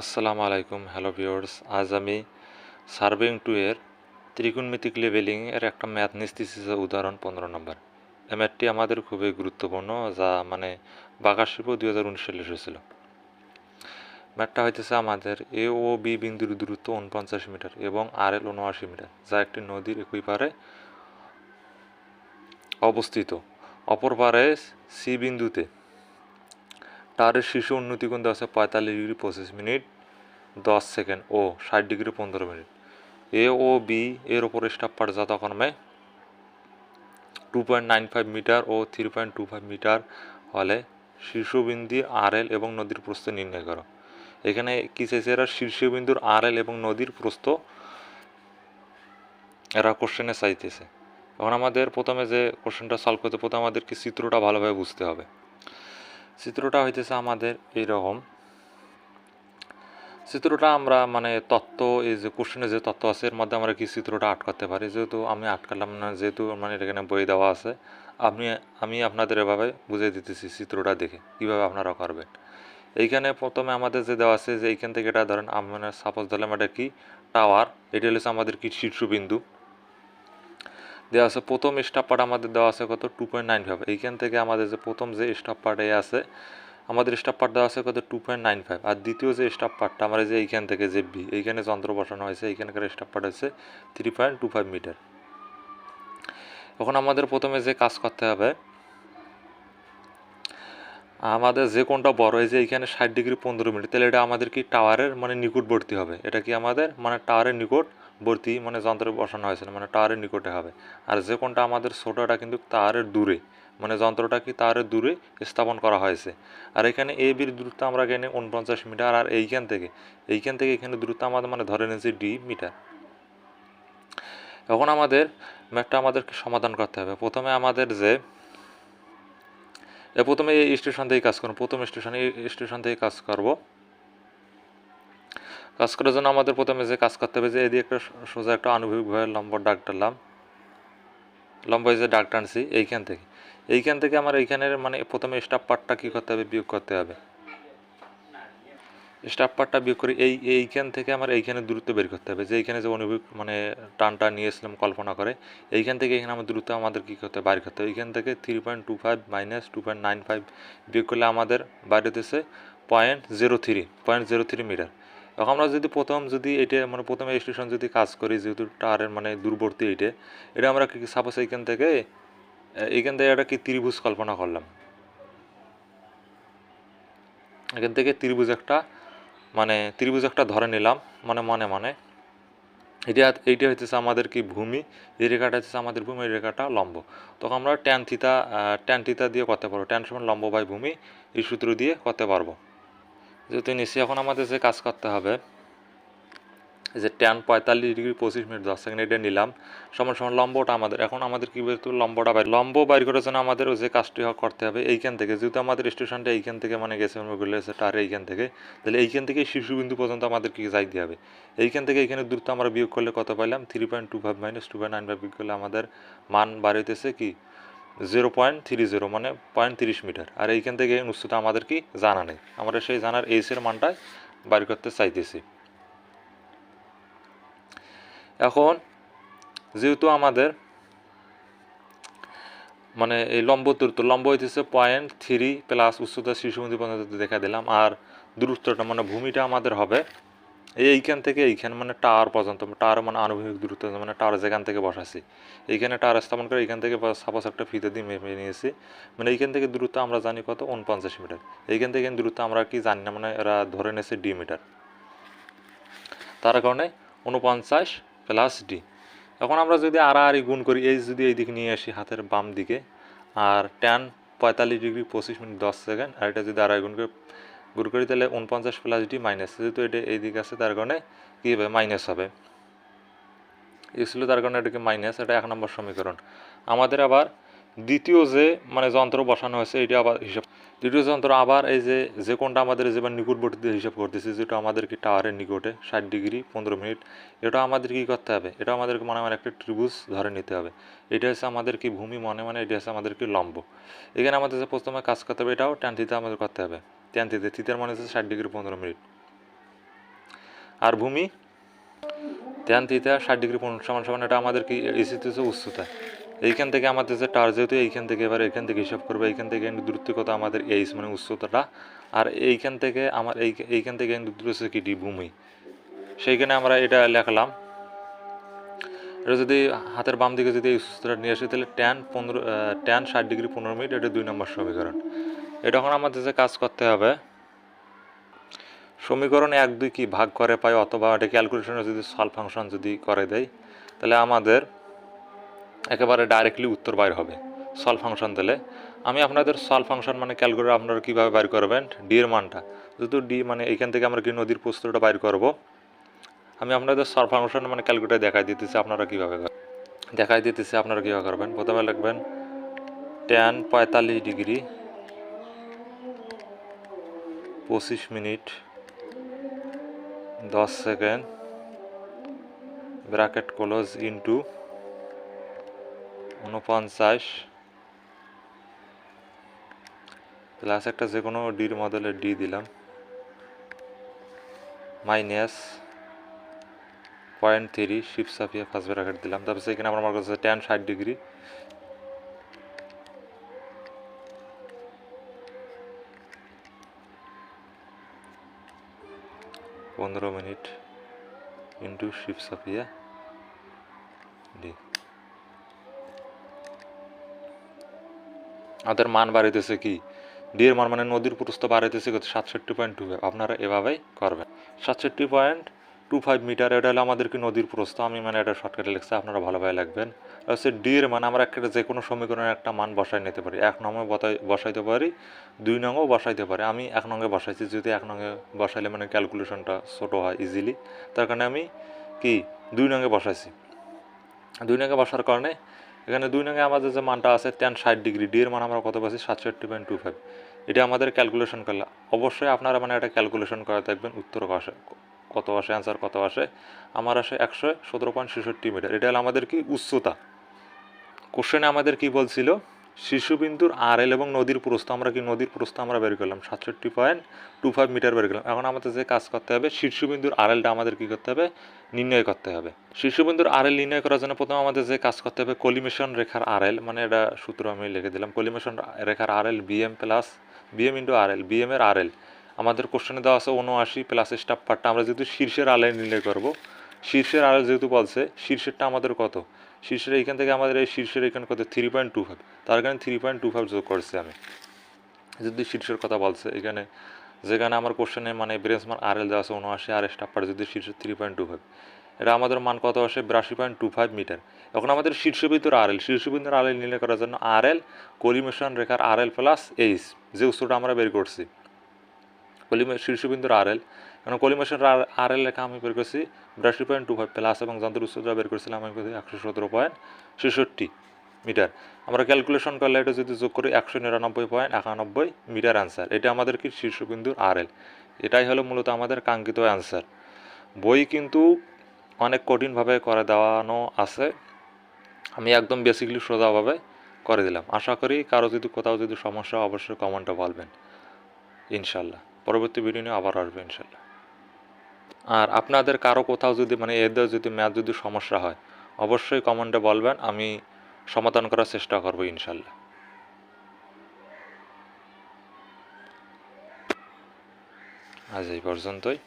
আসসালামু আলাইকুম, hello viewers. আজ আমি সার্ভেইং টু এর ত্রিকোণমিতিক লেভেলিং এর একটা ম্যাথ নিস্তেছি যে উদাহরণ পনেরো নম্বর। এই ম্যাথটি আমাদের খুবই গুরুত্বপূর্ণ, যা মানে বাঘা শিল্প দুই হাজার উনিশ সালে এসেছিল। ম্যাথটা হইতেছে আমাদের এ ও বি বিন্দুর দূরত্ব উনপঞ্চাশ মিটার এবং আর এল উনআশি মিটার, যা একটি নদীর একই পারে অবস্থিত। অপর পারে সি বিন্দুতে টারের শীর্ষ উন্নতি কোণ দেওয়া আছে পঁয়তাল্লিশ ডিগ্রি পঁচিশ মিনিট, দশ সেকেন্ড, ও ষাট ডিগ্রি পনেরো মিনিট। এ ও বি এর ওপর স্টাফ পার যথাক্রমে two point nine five meter ও three point two five meter হলে শীর্ষবিন্দু আর এল এবং নদীর প্রস্থ নির্ণয় করো। এখানে কি চাইছে এরা? শীর্ষবিন্দুর আর এল এবং নদীর প্রস্থ এরা কোশ্চেনে চাইতেছে। এখন আমাদের প্রথমে যে কোশ্চেনটা সলভ করতে প্রথমে আমাদেরকে চিত্রটা ভালোভাবে বুঝতে হবে। চিত্রটা হইতেছে আমাদের এইরকম। চিত্রটা আমরা মানে তত্ত্ব, এই যে কোশ্চেনে যে তত্ত্ব আছে, এর মধ্যে আমরা কি চিত্রটা আটকাতে পারি? যেহেতু আমি আটকালাম না, যেহেতু মানে এখানে বই দেওয়া আছে, আপনি, আমি আপনাদের এভাবে বুঝিয়ে দিতেছি চিত্রটা দেখে, কীভাবে আপনারা করবেন। এইখানে প্রথমে আমাদের যে দেওয়া আছে, যে এইখান থেকে এটা ধরেন মানে সাপোজ ধরলাম এটা কি? টাওয়ার এটা হচ্ছে আমাদের কি শীর্ষবিন্দু। দেওয়া আছে, প্রথম স্টাফ পার্ট আমাদের দেওয়া আছে কত? টু পয়েন্ট নাইন ফাইভ এইখান থেকে আমাদের যে প্রথম যে স্টাফ পার্ট আছে, আমাদের স্টাফ পার্ট দেওয়া আছে কত? টু পয়েন্ট নাইন ফাইভ আর দ্বিতীয় যে স্টাফ পার্টটা আমরা যে এইখান থেকে যে বি এইখানে যন্ত্র বসানো হয়েছে, এইখানকার স্টাফ পার্ট হচ্ছে three point two five meter এখন আমাদের প্রথমে যে কাজ করতে হবে, আমাদের যে কোনটা বড় হয়েছে এইখানে ষাট ডিগ্রি পনেরো মিনিট তাহলে এটা আমাদের কি টাওয়ারের মানে নিকটবর্তী হবে? এটা কি আমাদের? মানে টাওয়ারের নিকটবর্তী মানে যন্ত্রে বসানো হয়েছে মানে টাওয়ারের নিকটে হবে। আর যে কোনটা আমাদের ছোটোটা কিন্তু তারের দূরে মানে যন্ত্রটা কি তারের দূরে স্থাপন করা হয়েছে। আর এখানে এ বির দূরত্ব আমরা এখানে উনপঞ্চাশ মিটার, আর এইখান থেকে এইখান থেকে এখানে দূরত্ব আমাদের মানে ধরে নিয়েছি ডি মিটার। এখন আমাদের ম্যাপটা আমাদেরকে সমাধান করতে হবে। প্রথমে আমাদের যে প্রথমে এই স্টেশন থেকে কাজ করব প্রথম স্টেশনে, এই স্টেশন থেকে কাজ করব। কাজ করার জন্য আমাদের প্রথমে যে কাজ করতে হবে যে এদিকে একটা সোজা একটা আনুভূমিকভাবে লম্ব ডাক টানলাম। লম্ব যে ডাক টানছি, এইখান থেকে। এইখান থেকে আমার এইখানের মানে প্রথমে স্টাফ পার্টটা কী করতে হবে, বিয়োগ করতে হবে। স্টাফ পার্টটা বিয়োগ করে এই, এইখান থেকে আমার এইখানে দূরত্ব বের করতে হবে। যে এইখানে যে অনুভব মানে টানটা নিয়ে নিয়েছিলাম কল্পনা করে, এইখান থেকে এখানে আমার দূরত্ব আমাদের কী করতে হবে, বাইর করতে হবে। এইখান থেকে three point two five minus two point nine five বিয়োগ করলে আমাদের বাইরে দিতেছে point zero three point zero three meter এখন আমরা যদি প্রথম যদি এটা মানে প্রথমে স্টেশন যদি কাজ করি, যেহেতু টাওয়ারের মানে দূরবর্তী এইটা, এটা আমরা কি সাপোজ এইখান থেকে এইখান থেকে একটা কি ত্রিভুজ কল্পনা করলাম। এখান থেকে ত্রিভুজ একটা মানে ত্রিভুজ একটা ধরে নিলাম মানে মনে মনে। এটা, এইটা হচ্ছে আমাদের কি ভূমি, এই রেখাটা হচ্ছে আমাদের ভূমি, এই রেখাটা লম্ব। তখন আমরা ট্যান থিতা ট্যান থিতা দিয়ে করতে পারব ট্যান সমান লম্ব বাই ভূমি, এই সূত্র দিয়ে করতে পারব। যেহেতু নিশ্চয়ই এখন আমাদের যে কাজ করতে হবে, যে ট্যান পঁয়তাল্লিশ ডিগ্রি পঁচিশ মিনিট, দশ সেকেন্ড এটা নিলাম। সমান সমান লম্বটা আমাদের, এখন আমাদের কী বলতো, লম্বটা বাইর, লম্ব বাইর করার জন্য আমাদের যে কাজটি করতে হবে এইখান থেকে। যেহেতু আমাদের স্টেশনটা এইখান থেকে মানে গেছে গেলে টার এইখান থেকে, তাহলে এইখান থেকে শীর্ষবিন্দু পর্যন্ত আমাদেরকে যাইতে হবে। এইখান থেকে এইখানে দূরত্ব আমরা বিয়োগ করলে কত পাইলাম? Three point two five minus two point nine five বিয়োগ করলে আমাদের মান বাড়িতেছে কি? জিরো পয়েন্ট থ্রি জিরো মানে পয়েন্ট তিরিশ মিটার। আর এইখান থেকে এই উচ্চতা আমাদের কি? জানা নেই। আমরা সেই জানার এইসের মানটাই বাড়ি করতে চাইতেছি। এখন যেহেতু আমাদের মানে এই লম্ব দূরত্ব, লম্ব হইতেছে পয়েন্ট থ্রি প্লাস উচ্চতা শিশুমন্দির পর্যন্ত দেখা দিলাম, আর দূরত্বটা মানে ভূমিটা আমাদের হবে এইখান থেকে এইখান মানে টাওয়ার পর্যন্ত টাওয়ার মানে আনুভূমিক দূরত্ব মানে টাওয়ার যেখান থেকে বসাছি এইখানে টাওয়ার স্থাপন করে এইখান থেকে সাপোজ একটা ফিতে দিয়ে মেপে নিয়েছি। মানে এইখান থেকে দূরত্ব আমরা জানি কত? উনপঞ্চাশ মিটার। এইখান থেকে দূরত্ব আমরা কি জানি না মানে এরা ধরে নিয়েছে ডি মিটার। তার কারণে উনপঞ্চাশ প্লাস ডি। এখন আমরা যদি আড়াআড়ি গুণ করি, এই যদি এই দিকে নিয়ে আসি হাতের বাম দিকে, আর ট্যান পঁয়তাল্লিশ ডিগ্রি পঁচিশ মিনিট দশ সেকেন্ড, আর এটা যদি আড়াই গুণ করে গুণ করি তাহলে উনপঞ্চাশ প্লাস ডি মাইনাস যেহেতু এটা এই দিকে আছে, তার কারণে কী হবে? মাইনাস হবে। এই ছিল তার কারণে এটাকে মাইনাস এটা এক নম্বর সমীকরণ। আমাদের আবার দ্বিতীয় যে মানে যন্ত্র বসানো হয়েছে এটা আবার হিসাব দ্বিতীয় যন্ত্র আবার এই যে যে কোনটা আমাদের যে নিকটবর্তীতে হিসাব করতেছে, যেটা আমাদেরকে টাওয়ারের নিকটে, ষাট ডিগ্রি পনেরো মিনিট, এটা আমাদের কি করতে হবে? এটা আমাদেরকে মনে মানে একটা ত্রিভুজ ধরে নিতে হবে। এটা হচ্ছে আমাদের কি ভূমি মনে মানে এটা হচ্ছে আমাদের কি লম্ব। এখানে আমাদের যে প্রথমে কাজ করতে হবে, এটাও ট্যান আমাদের করতে হবে। ট্যান থিতে থিতার মানে হচ্ছে ষাট ডিগ্রি পনেরো মিনিট। আর ভূমি? ট্যান থিতা ষাট ডিগ্রি পনেরো, সমান সমান এটা আমাদের কি এসিতে হচ্ছে উচ্চতা। এইখান থেকে আমাদের যে টার যেহেতু এইখান থেকে এবার এইখান থেকে হিসাব করবে, এইখান থেকে কিন্তু দূরত্ব কত আমাদের এইচ মানে উচ্চতাটা। আর এইখান থেকে আমার এই, এইখান থেকে কিন্তু দূর হচ্ছে কি ডি ভূমি। সেইখানে আমরা এটা লেখলাম। এটা যদি হাতের বাম দিকে যদি এই উচ্চতাটা নিয়ে আসি, তাহলে ট্যান পনেরো ট্যান ষাট ডিগ্রি পনেরো মিনিট, এটা দুই নম্বর সমীকরণ। এটা এখন আমাদের যে কাজ করতে হবে। সমীকরণ এক, দুই কি ভাগ করে পাই অথবা এটা ক্যালকুলেশনে যদি সলভ ফাংশন যদি করে দেয় তাহলে আমাদের একেবারে ডাইরেক্টলি উত্তর বাইর হবে। সলভ ফাংশন দিলে আমি আপনাদের সলভ ফাংশন মানে ক্যালকুলেটর আপনারা কীভাবে বাইর করবেন? ডি এর মানটা। যেহেতু ডি মানে এইখান থেকে আমরা কি নদীর প্রস্তরটা বাইর করব, আমি আপনাদের সলভ ফাংশন মানে ক্যালকুলেটর দেখাই দিতেছি আপনারা কীভাবে। দেখাই দিতেছি আপনারা কীভাবে করবেন। প্রথমে লিখবেন ট্যান পঁয়তাল্লিশ ডিগ্রি পঁচিশ মিনিট, দশ সেকেন্ড, ব্র্যাকেট ক্লোজ ইন্টু উনপঞ্চাশ প্লাস একটা যে কোনো ডির মডেলে ডি দিলাম, মাইনাস পয়েন্ট থ্রি শিপ সাফিয়া ফার্স্ট ব্র্যাকেট দিলাম। তারপর সেখানে আমার আছে টেন ষাট ডিগ্রি। পনেরো মিনিট ইন্টু শিফ সাফিয়া ডি আমাদের মান বাড়াইতেছে কি? ডি এর মান মানে নদীর প্রস্থ বাড়াইতেছে সাতষট্টি পয়েন্ট টু আপনারা এভাবেই করবেন। সাতষট্টি পয়েন্ট টু ফাইভ মিটার এটা হলো আমাদের কি নদীর প্রস্থ। আমি মানে এটা শর্টকাটে লিখছি, আপনারা ভালোভাবে লাগবেন হচ্ছে ডি এর মান আমরা একটা যে কোনো সমীকরণের একটা মান বসাই নিতে পারি। এক বসাই বসাইতে পারি, দুই নঙেও বসাইতে পারি। আমি এক নঙে বসাইছি, যদি এক নঙে বসাইলে মানে ক্যালকুলেশনটা ছোটো হয় ইজিলি তার কারণে আমি কি দুই নঙে বসাইছি। দুই নঙে বসার কারণে এখানে দুই নঙে আমাদের যে মানটা আছে টেন ষাট ডিগ্রি ডি এর মান আমরা কত পাচ্ছি সাতষট্টি পয়েন্ট টু ফাইভ এটা আমাদের ক্যালকুলেশন করলে অবশ্যই আপনারা মানে এটা ক্যালকুলেশন করে দেখবেন উত্তর কত আসে? অ্যান্সার কত আসে? আমার আসে একশো সতেরো পয়েন্ট ছেষট্টি মিটার। এটা হলো আমাদের কি উচ্চতা? কোশ্চেনে আমাদের কি বলছিল? শীর্ষবিন্দুর আর এল এবং নদীর প্রস্থ, আমরা কি নদীর প্রস্থ আমরা বের করলাম? সাতষট্টি পয়েন্ট টু ফাইভ মিটার বের করলাম। এখন আমাদের যে কাজ করতে হবে শীর্ষবিন্দুর আর এলটা আমাদের কি করতে হবে? নির্ণয় করতে হবে। শীর্ষবিন্দুর আর এল নির্ণয় করার জন্য প্রথমে আমাদের যে কাজ করতে হবে, কলিমেশন রেখার আর এল মানে এটা সূত্র আমি লিখে দিলাম। কলিমেশন রেখার R L BM plus BM into R L BM এর আর এল আমাদের কোশ্চেনে দেওয়া আছে উনআশি প্লাস স্টাফ পার্টটা আমরা যেহেতু শীর্ষের আলে নির্ণয় করব, শীর্ষের আলে যেহেতু বলছে, শীর্ষেরটা আমাদের কত? শীর্ষের এইখান থেকে আমাদের এই শীর্ষের এখানে কত? থ্রি পয়েন্ট টু ফাইভ তার কারণে থ্রি পয়েন্ট টু ফাইভ যোগ করছি আমি। যদি শীর্ষের কথা বলছে, এখানে, যেখানে আমার কোশ্চেনে মানে ব্রেঞ্চ মান আর এল দেওয়া আছে উনআশি আর স্টাফ পার্ট যদি শীর্ষের থ্রি পয়েন্ট টু ফাইভ এটা আমাদের মান কত আসে? বিরাশি পয়েন্ট টু ফাইভ মিটার। এখন আমাদের শীর্ষবিন্দুর আর এল শীর্ষবিন্দুর আর এল নির্ণয় করার জন্য আর এল কলিমেশন রেখার আর এল প্লাস এইচ যে উৎসটা আমরা বের করছি। কলিমে শীর্ষবিন্দুর আর এল কারণ কলিমেশন আর এল লেখা আমি বের করছি বিরাশি পয়েন্ট টু ফাইভ প্লাস এবং যন্ত্র উচ্চতা বের করছিলাম আমি একশো সতেরো পয়েন্ট ছেষট্টি মিটার। আমরা ক্যালকুলেশন করলে এটা যদি যোগ করি একশো নিরানব্বই পয়েন্ট একানব্বই মিটার অ্যান্সার এটা আমাদের কি শীর্ষবিন্দুর আর এল এটাই হলো মূলত আমাদের কাঙ্ক্ষিত অ্যান্সার বই কিন্তু অনেক কঠিনভাবে করে দেওয়ানো আছে। আমি একদম বেসিকলি সোজাভাবে করে দিলাম। আশা করি কারও যদি কোথাও যদি সমস্যা অবশ্যই কমেন্টে বলবেন। ইনশাল্লাহ পরবর্তী ভিডিও নিয়ে আবার আসবে ইনশাল্লাহ। আর আপনাদের কারও কোথাও যদি মানে এদের যদি ম্যাথ যদি সমস্যা হয়, অবশ্যই কমেন্টে বলবেন, আমি সমাধান করার চেষ্টা করব ইনশাল্লাহ। আজ এই পর্যন্তই।